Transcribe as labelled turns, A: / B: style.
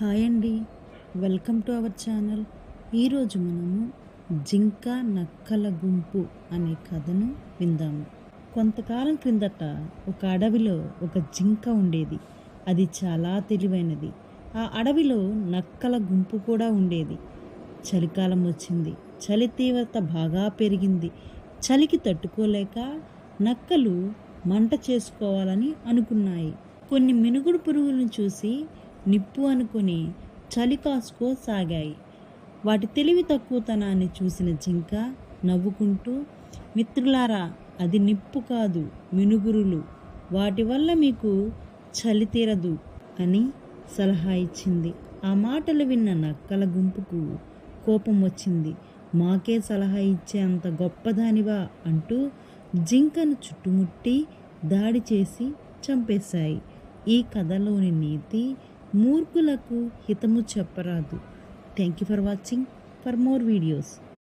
A: Hi అండి. Welcome to our channel. ఈరోజు మనము జింక నక్కల గుంపు అనే కథను విందాము. కొంతకాలం క్రిందట ఒక అడవిలో ఒక జింక ఉండేది. అది చాలా తెలివైనది. ఆ అడవిలో నక్కల గుంపు కూడా ఉండేది. చలికాలం వచ్చింది. చలి తీవ్రత బాగా పెరిగింది. చలికి తట్టుకోలేక నక్కలు మంట చేసుకోవాలని అనుకున్నాయి. కొన్ని మినుగుడు పురుగులను చూసి నిప్పు అనుకుని చలి కాసుకోసాగాయి వాటి తెలివి తక్కువతనాన్ని చూసిన జింక నవ్వుకుంటూ మిత్రులారా అది నిప్పు కాదు మినుగురులు. వాటి వల్ల మీకు చలి తీరదు అని సలహా ఇచ్చింది. ఆ మాటలు విన్న నక్కల గుంపుకు కోపం వచ్చింది. మాకే సలహా ఇచ్చే అంత గొప్పదానివా అంటూ జింకను చుట్టుముట్టి దాడి చేసి చంపేశాయి. ఈ కథలోని నీతి మూర్ఖులకు హితము చెప్పరాదు. Thank you for watching for more videos